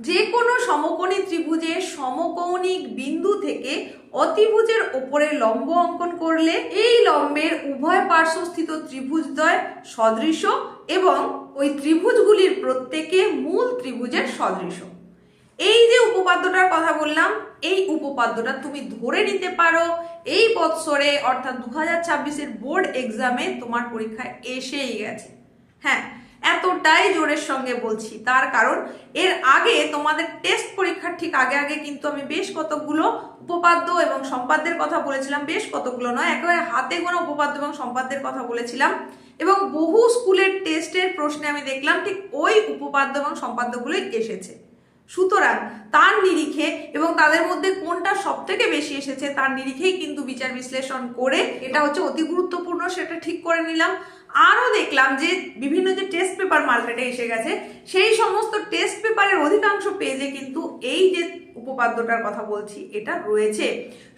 যে কোনো সমকোণী ত্রিভুজের সমকৌণিক বিন্দু থেকে অতিভুজের ওপরে লম্ব অঙ্কন করলে এই লম্বের উভয় পার্শ্বস্থিত ত্রিভুজদ্বয় সদৃশ এবং ওই ত্রিভুজগুলির প্রত্যেকে মূল ত্রিভুজের সদৃশ। এই যে উপপাদ্যটার কথা বললাম, এই উপপাদ্যটা তুমি ধরে নিতে পারো। এই বৎসরে অর্থাৎ দু হাজার বোর্ড এক্সামে তোমার পরীক্ষায় এসেই গেছে। হ্যাঁ এতটাই জোরের সঙ্গে বলছি। তার কারণ, এর আগে তোমাদের টেস্ট পরীক্ষার ঠিক আগে আগে কিন্তু আমি বেশ কতগুলো উপপাদ্য এবং সম্পাদ্যের কথা বলেছিলাম। বেশ কতগুলো নয়, একেবারে হাতে গোনা উপপাদ্য এবং সম্পাদ্যের কথা বলেছিলাম। এবং বহু স্কুলের টেস্টের প্রশ্নে আমি দেখলাম ঠিক ওই উপপাদ্য এবং সম্পাদ্যগুলোই এসেছে। সুতরাং তার নিরিখে এবং তাদের মধ্যে কোনটা সব থেকে বেশি এসেছে তার নিরিখেই কিন্তু বিচার বিশ্লেষণ করে, এটা হচ্ছে অতি গুরুত্বপূর্ণ, সেটা ঠিক করে নিলাম। আরও দেখলাম যে বিভিন্ন যে টেস্ট পেপার মার্কেটে এসে গেছে, সেই সমস্ত টেস্ট পেপারের অধিকাংশ পেজে কিন্তু এই যে উপপাদ্যটার কথা বলছি, এটা রয়েছে।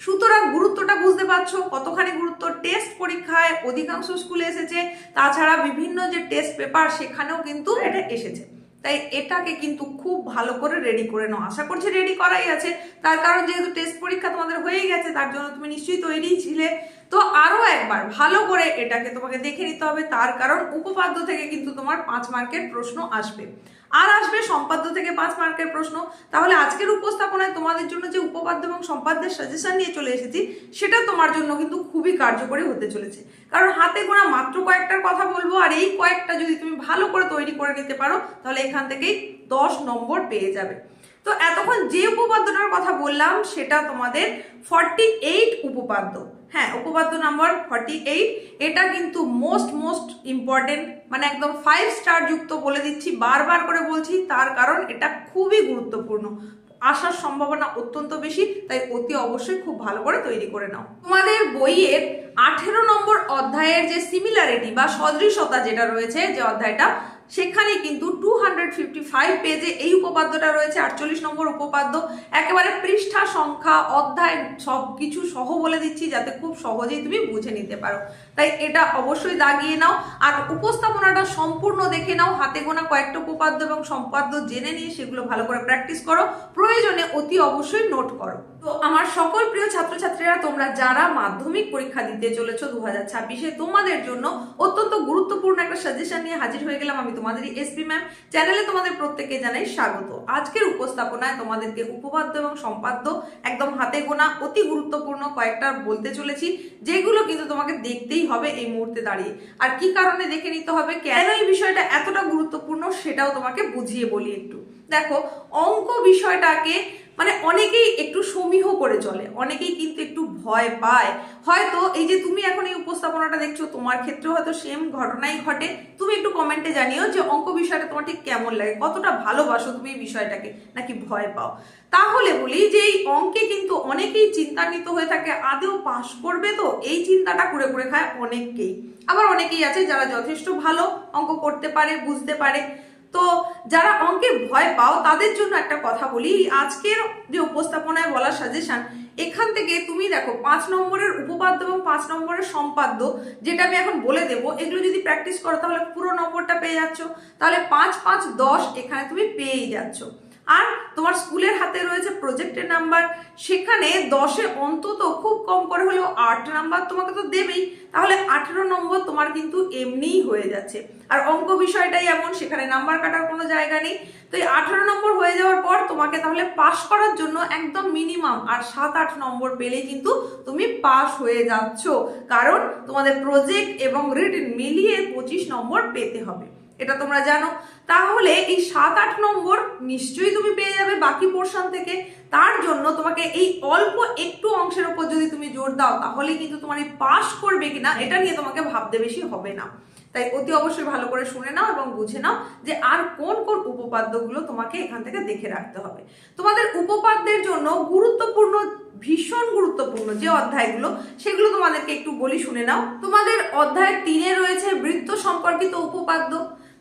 সুতরাং গুরুত্বটা বুঝতে পারছ, কতখানি গুরুত্ব? টেস্ট পরীক্ষায় অধিকাংশ স্কুলে এসেছে, তাছাড়া বিভিন্ন যে টেস্ট পেপার সেখানেও কিন্তু এটা এসেছে। তাই এটাকে কিন্তু খুব ভালো করে রেডি করে নাও। আশা করছি রেডি করাই আছে। তার কারণ যেহেতু টেস্ট পরীক্ষা তোমাদের হয়ে গেছে, তার জন্য তুমি নিশ্চয়ই তৈরিই ছিলে। তো আরও একবার ভালো করে এটাকে তোমাকে দেখে নিতে হবে, তার কারণ উপপাদ্য থেকে কিন্তু তোমার পাঁচ মার্কের প্রশ্ন আসবে। আর আসবে সম্পাদ্য থেকে পাঁচ মার্কের প্রশ্ন। তাহলে আজকের উপস্থাপনায় তোমাদের জন্য যে উপপাদ্য এবং সম্পাদ্যের সাজেশন নিয়ে চলে এসেছি, সেটা তোমার জন্য কিন্তু খুবই কার্যকরী হতে চলেছে। কারণ হাতে গোনা মাত্র কয়েকটার কথা বলব, আর এই কয়েকটা যদি তুমি ভালো করে তৈরি করে নিতে পারো, তাহলে এখান থেকেই দশ নম্বর পেয়ে যাবে। তো এতক্ষণ যে উপপাদ্যটার কথা বললাম, সেটা তোমাদের ফর্টি এইট উপপাদ্য। হ্যাঁ উপপাদ্য নাম্বার ফর্টি এইট এটা কিন্তু মোস্ট মোস্ট ইম্পর্টেন্ট মানে একদম ফাইভ স্টার যুক্ত বলে দিচ্ছি, বারবার করে বলছি, তার কারণ এটা খুবই গুরুত্বপূর্ণ। আসার সম্ভাবনা অত্যন্ত বেশি, তাই অতি অবশ্যই খুব ভালো করে তৈরি করে নাও। তোমাদের বইয়ের আঠেরো নম্বর অধ্যায়ের যে সিমিলারিটি বা সদৃশতা যেটা রয়েছে, যে অধ্যায়টা সেখানে কিন্তু টু হান্ড্রেড ফিফটি ফাইভ পেজে এই উপপাদ্যটা রয়েছে, আটচল্লিশ নম্বর উপপাদ্য। একেবারে পৃষ্ঠা সংখ্যা, অধ্যায় সব কিছু সহ বলে দিচ্ছি যাতে খুব সহজেই তুমি বুঝে নিতে পারো। তাই এটা অবশ্যই দাগিয়ে নাও। আর উপস্থাপনাটা সম্পূর্ণ দেখে নাও। হাতে গোনা কয়েকটা উপপাদ্য এবং সম্পাদ্য জেনে নিয়ে সেগুলো ভালো করে প্র্যাকটিস করো। প্রয়োজনে অতি অবশ্যই নোট করো। তো আমার সকল প্রিয় ছাত্রছাত্রীরা, তোমরা যারা মাধ্যমিক পরীক্ষা দিতে চলেছো দু হাজার ছাব্বিশে, তোমাদের জন্য অত্যন্ত গুরুত্বপূর্ণ একটা সাজেশন নিয়ে হাজির হয়ে গেলাম আমি তোমাদের এসপি ম্যাম চ্যানেলে তোমাদের প্রত্যেকে জানাই স্বাগত। আজকের উপস্থাপনায় তোমাদেরকে উপপাদ্য এবং সম্পাদ্য একদম হাতে গোনা, অতি গুরুত্বপূর্ণ কয়েকটা বলতে চলেছি, যেগুলো কিন্তু তোমাকে দেখতেই হবে এই মুহূর্তে দাঁড়িয়ে। আর কি কারণে দেখে নিতে হবে, কেন এই বিষয়টা এতটা গুরুত্বপূর্ণ সেটাও তোমাকে বুঝিয়ে বলি একটু। দেখো, অঙ্ক বিষয়টাকে মানে অনেকেই একটু সমীহ করে চলে, অনেকেই কিন্তু একটু ভয় পায়। হয়তো এই যে তুমি এখন এই উপস্থাপনাটা দেখছ, তোমার ক্ষেত্রেও হয়তো সেম ঘটনাই ঘটে। তুমি একটু কমেন্টে জানিও যে অঙ্ক বিষয়টা তোমার ঠিক কেমন লাগে, কতটা ভালোবাসো তুমি এই বিষয়টাকে, নাকি ভয় পাও? তাহলে বলি যে এই অঙ্কে কিন্তু অনেকেই চিন্তান্বিত হয়ে থাকে, আদেও পাশ করবে তো? এই চিন্তাটা করে করে খায় অনেককেই। আবার অনেকেই আছে যারা যথেষ্ট ভালো অঙ্ক করতে পারে, বুঝতে পারে। তো যারা অঙ্কে ভয় পাও, তাদের জন্য একটা কথা বলি। আজকের যে উপস্থাপনায় বলা সাজেশন এখান থেকে তুমি দেখো, পাঁচ নম্বরের উপপাদ্য এবং পাঁচ নম্বরের সম্পাদ্য, যেটা আমি এখন বলে দেবো, এগুলো যদি প্র্যাকটিস করো, তাহলে পুরো নম্বরটা পেয়ে যাচ্ছ। তাহলে পাঁচ পাঁচ দশ এখানে তুমি পেয়েই যাচ্ছ। আর তোমার স্কুলের হাতে রয়েছে প্রজেক্টের নাম্বার সেখানে দশে অন্তত খুব কম করে হলেও আট নাম্বার তোমাকে তো দেবেই। তাহলে আঠেরো নম্বর তোমার কিন্তু এমনিই হয়ে যাচ্ছে। আর অঙ্ক বিষয়টাই এমন, সেখানে নাম্বার কাটার কোনো জায়গা নেই। তো এই আঠেরো নম্বর হয়ে যাওয়ার পর তোমাকে তাহলে পাশ করার জন্য একদম মিনিমাম আর সাত, আট নম্বর পেলেই কিন্তু তুমি পাশ হয়ে যাচ্ছ। কারণ তোমাদের প্রজেক্ট এবং রিটেন মিলিয়ে পঁচিশ নম্বর পেতে হবে। এটা তোমরা জানো। তাহলে এই সাত আট নম্বর নিশ্চয়ই তুমি পেয়ে যাবে বাকি পোর্শন থেকে। তার জন্য তোমাকে এই অল্প একটু অংশের উপর যদি তুমি জোর দাও তাহলে কিন্তু তোমার এই পাস করবে কিনা, এটা নিয়ে তোমাকে ভাবতে বেশি হবে না। তাই অতি অবশ্যই ভালো করে শুনে নাও এবং বুঝে নাও যে আর কোন কোন উপপাদ্যগুলো তোমাকে এখান থেকে দেখে রাখতে হবে। তোমাদের উপপাদ্যের জন্য গুরুত্বপূর্ণ, ভীষণ গুরুত্বপূর্ণ যে অধ্যায়গুলো, সেগুলো তোমাদেরকে একটু বলি শুনে নাও। তোমাদের অধ্যায় তিনে রয়েছে বৃত্ত সম্পর্কিত উপপাদ্য।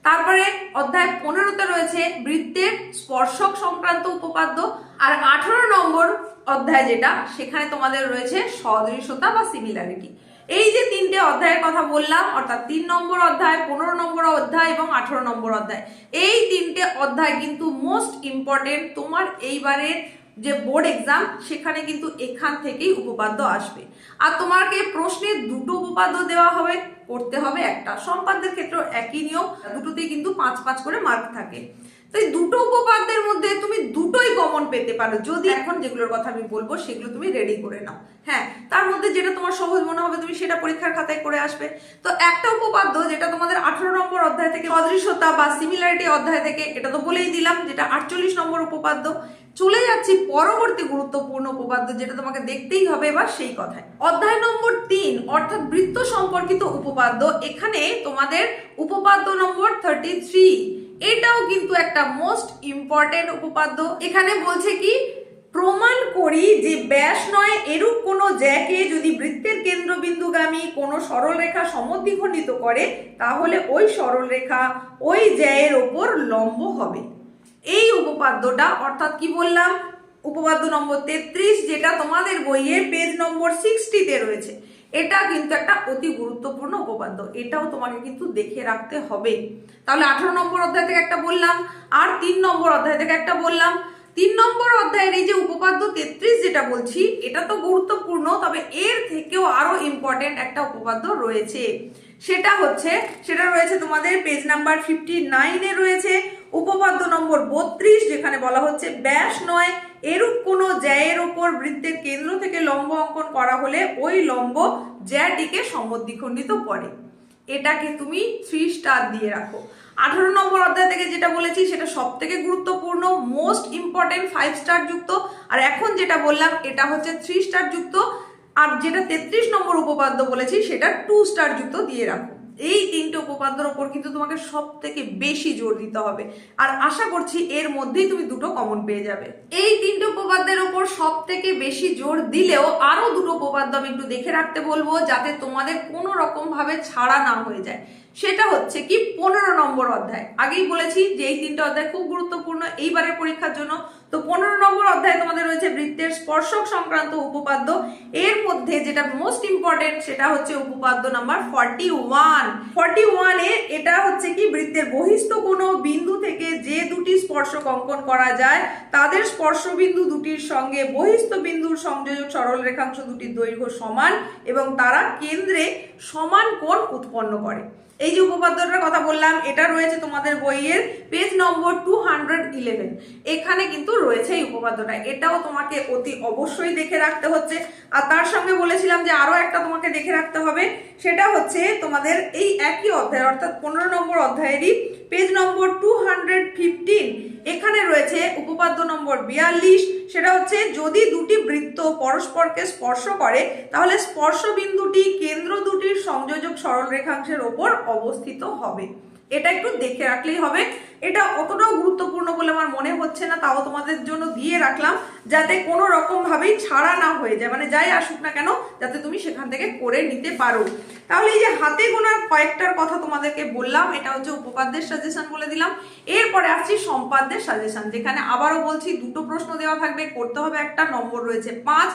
তারপরে অধ্যায় পনেরোতে রয়েছে বৃত্তের স্পর্শক সংক্রান্ত উপপাদ্য, আর আঠারো নম্বর অধ্যায় যেটা, সেখানে তোমাদের রয়েছে সদৃশতা বা সিমিলারিটি এই যে তিনটে অধ্যায়ের কথা বললাম, অর্থাৎ তিন নম্বর অধ্যায়, পনেরো নম্বর অধ্যায় এবং আঠেরো নম্বর অধ্যায়, এই তিনটে অধ্যায় কিন্তু মোস্ট ইম্পর্টেন্ট তোমার এইবারের যে বোর্ড এক্সাম সেখানে কিন্তু এখান থেকেই উপপাদ্য আসবে। আর তোমাকে প্রশ্নে দুটো উপপাদ্য দেওয়া হবে করতে হবে একটা। সম্পাদ্যের ক্ষেত্রেও একই নিয়ম, দুটোতেই কিন্তু পাঁচ পাঁচ করে মার্ক থাকে। তো এই দুটো উপপাদ্যের মধ্যে তুমি দুটোই কমন পেতে পারো। যদি এখন যেগুলোর কথা আমি বলব, সেগুলো তুমি রেডি করে নাও। হ্যাঁ তার মধ্যে যেটা তোমার সহজ মনে হবে, তুমি সেটা পরীক্ষার খাতায় করে আসবে। তো একটা উপপাদ্য যেটা তোমাদের আঠারো নম্বর অধ্যায় থেকে সদৃশতা বা সিমিলারিটি অধ্যায় থেকে, এটা তো বলেই দিলাম, যেটা আটচল্লিশ নম্বর উপপাদ্য চলে যাচ্ছি পরবর্তী গুরুত্বপূর্ণ উপপাদ্য যেটা তোমাকে দেখতেই হবে এবার সেই কথায়। অধ্যায় নম্বর তিন, অর্থাৎ বৃত্ত সম্পর্কিত উপপাদ্য, এখানে তোমাদের উপপাদ্য নম্বর থার্টি থ্রি এটাও কিন্তু একটা মোস্ট ইম্পর্টেন্ট উপপাদ্য। এখানে বলছে কি, প্রমাণ করি যে ব্যাস নয়, এরূপ কোনো জ্যাকে যদি বৃত্তের কেন্দ্রবিন্দুগামী কোনো সরলরেখা সমদ্বিখণ্ডিত করে, তাহলে ওই সরলরেখা ওই জ্যায়ের ওপর লম্ব হবে। এই উপপাদ্যটা, অর্থাৎ কি বললাম? উপপাদ্য নম্বর তেত্রিশ, যেটা তোমাদের বইয়ের পেজ নম্বর সিক্সটিতে রয়েছে। এটা কিন্তু একটা অতি গুরুত্বপূর্ণ উপপাদ্য। এটাও তোমাকে কিন্তু দেখে রাখতে হবে। তাহলে আঠারো নম্বর অধ্যায় থেকে একটা বললাম, আর তিন নম্বর অধ্যায় থেকে একটা বললাম। তিন নম্বর অধ্যায়ের এই যে উপপাদ্য তেত্রিশ যেটা বলছি, এটা তো গুরুত্বপূর্ণ, তবে এর থেকেও আরও ইম্পর্টেন্ট একটা উপপাদ্য রয়েছে। সেটা হচ্ছে, সেটা রয়েছে তোমাদের পেজ নাম্বার ফিফটি নাইনে রয়েছে। উপপাদ্য নম্বর বত্রিশ, যেখানে বলা হচ্ছে ব্যাস নয়, এরূপ কোনো জ্যায়ের ওপর বৃত্তের কেন্দ্র থেকে লম্ব অঙ্কন করা হলে ওই লম্ব জ্যাটিকে সমদ্বিখণ্ডিত করে। এটাকে তুমি থ্রি স্টার দিয়ে রাখো। আঠারো নম্বর অধ্যায় থেকে যেটা বলেছি, সেটা সব থেকে গুরুত্বপূর্ণ মোস্ট ইম্পর্টেন্ট ফাইভ স্টার যুক্ত। আর এখন যেটা বললাম, এটা হচ্ছে থ্রি স্টার যুক্ত। আর যেটা তেত্রিশ নম্বর উপপাদ্য বলেছি, সেটা টু স্টার যুক্ত দিয়ে রাখো। এই তিনটে উপপাদ্যর ওপর কিন্তু তোমাকে সব থেকে বেশি জোর দিতে হবে। আর আশা করছি এর মধ্যেই তুমি দুটো কমন পেয়ে যাবে। এই তিনটে উপপাদ্যের ওপর সব থেকে বেশি জোর দিলেও আরও দুটো উপপাদ্য আমি একটু দেখে রাখতে বলব যাতে তোমাদের কোনো রকম ভাবে ছাড়া না হয়ে যায়। সেটা হচ্ছে কি, পনেরো নম্বর অধ্যায়। আগেই বলেছি যে এই তিনটে অধ্যায় খুব গুরুত্বপূর্ণ। এইবারের পরীক্ষার জন্য তো পনেরো নম্বর অধ্যায় তোমাদের রয়েছে বৃত্তের স্পর্শক সংক্রান্ত উপপাদ্য। এর মধ্যে যেটা মোস্ট ইম্পর্টেন্ট সেটা হচ্ছে উপপাদ্য নাম্বার ফর্টি ওয়ান ফর্টি ওয়ানে এটা হচ্ছে কি বৃত্তের বহিস্থ কোনো বিন্দু থেকে যে দুটি স্পর্শক অঙ্কন করা যায়, তাদের স্পর্শ বিন্দু দুটির সঙ্গে বহিস্থ বিন্দুর সংযোজক সরল রেখাংশ দুটির দৈর্ঘ্য সমান এবং তারা কেন্দ্রে সমান কোণ উৎপন্ন করে। এই যে উপপাদ্যটার কথা বললাম, এটা রয়েছে তোমাদের বইয়ের page number two hundred eleven এখানে কিন্তু রয়েছে এই উপপাদ্যটা। এটাও তোমাকে অতি অবশ্যই দেখে রাখতে হচ্ছে। আর তার সঙ্গে বলেছিলাম যে আরও একটা তোমাকে দেখে রাখতে হবে, সেটা হচ্ছে তোমাদের এই একই অধ্যায়, অর্থাৎ পনেরো নম্বর অধ্যায়েরই page number two hundred fifteen এখানে রয়েছে উপপাদ্য নম্বর বিয়াল্লিশ, সেটা হচ্ছে যদি দুটি বৃত্ত পরস্পরকে স্পর্শ করে, তাহলে স্পর্শ বিন্দুটি কেন্দ্র দুটির সংযোজক সরল রেখাংশের ওপর অবস্থিত হবে। এটা একটু দেখে রাখলেই হবে। এটা অতটাও গুরুত্বপূর্ণ বলে আমার মনে হচ্ছে না, তাও তোমাদের জন্য দিয়ে রাখলাম, যাতে কোনো রকম ভাবেই ছাড়া না হয়ে যায়। মানে যাই আসুক না কেন, যাতে তুমি সেখান থেকে করে নিতে পারো। তাহলে এই যে হাতে গোনার কয়েকটার কথা তোমাদেরকে বললাম, এটা হচ্ছে উপপাদ্যের সাজেশন বলে দিলাম। এরপরে আসছি সম্পাদ্যের সাজেশন যেখানে আবারও বলছি দুটো প্রশ্ন দেওয়া থাকবে, করতে হবে একটা, নম্বর রয়েছে পাঁচ।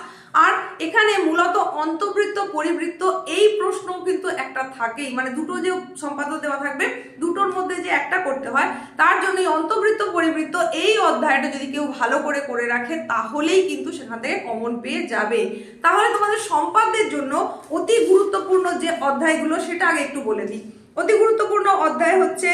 আর এখানে মূলত অন্তবৃত্ত পরিবৃত্ত, এই প্রশ্ন কিন্তু একটা থাকেই। মানে দুটো যে সম্পাদ্য দেওয়া থাকবে দুটোর মধ্যে যে একটা করতে হয়, তার জন্য এই অন্তবৃত্ত পরিবৃত্ত এই অধ্যায়টা যদি কেউ ভালো করে করে রাখে, তাহলেই কিন্তু সেখান থেকে কমন পেয়ে যাবে। তাহলে তোমাদের সম্পাদ্যের জন্য অতি গুরুত্বপূর্ণ যে অধ্যায়গুলো, সেটা আগে একটু বলে দিই। অতি গুরুত্বপূর্ণ অধ্যায় হচ্ছে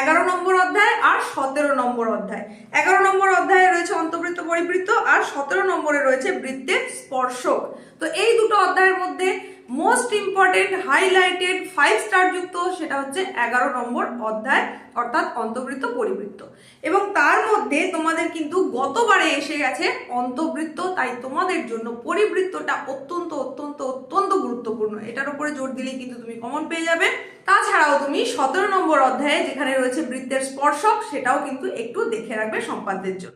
এগারো নম্বর অধ্যায় আর সতেরো নম্বর অধ্যায়। এগারো নম্বর অধ্যায়ে রয়েছে অন্তবৃত্ত পরিবৃত্ত আর সতেরো নম্বরে রয়েছে বৃত্তের স্পর্শক। তো এই দুটো অধ্যায়ের মধ্যে most important highlighted five star যুক্ত, সেটা হচ্ছে এগারো নম্বর অধ্যায়, অর্থাৎ অন্তবৃত্ত পরিবৃত্ত। এবং তার মধ্যে তোমাদের কিন্তু গতবারে এসে গেছে অন্তবৃত্ত, তাই তোমাদের জন্য পরিবৃত্তটা অত্যন্ত অত্যন্ত অত্যন্ত গুরুত্বপূর্ণ। এটার উপরে জোর দিলেই কিন্তু তুমি কমন পেয়ে যাবে। তাছাড়াও তুমি সতেরো নম্বর অধ্যায়ে যেখানে রয়েছে বৃত্তের স্পর্শক, সেটাও কিন্তু একটু দেখে রাখবে সম্পাদ্যের জন্য।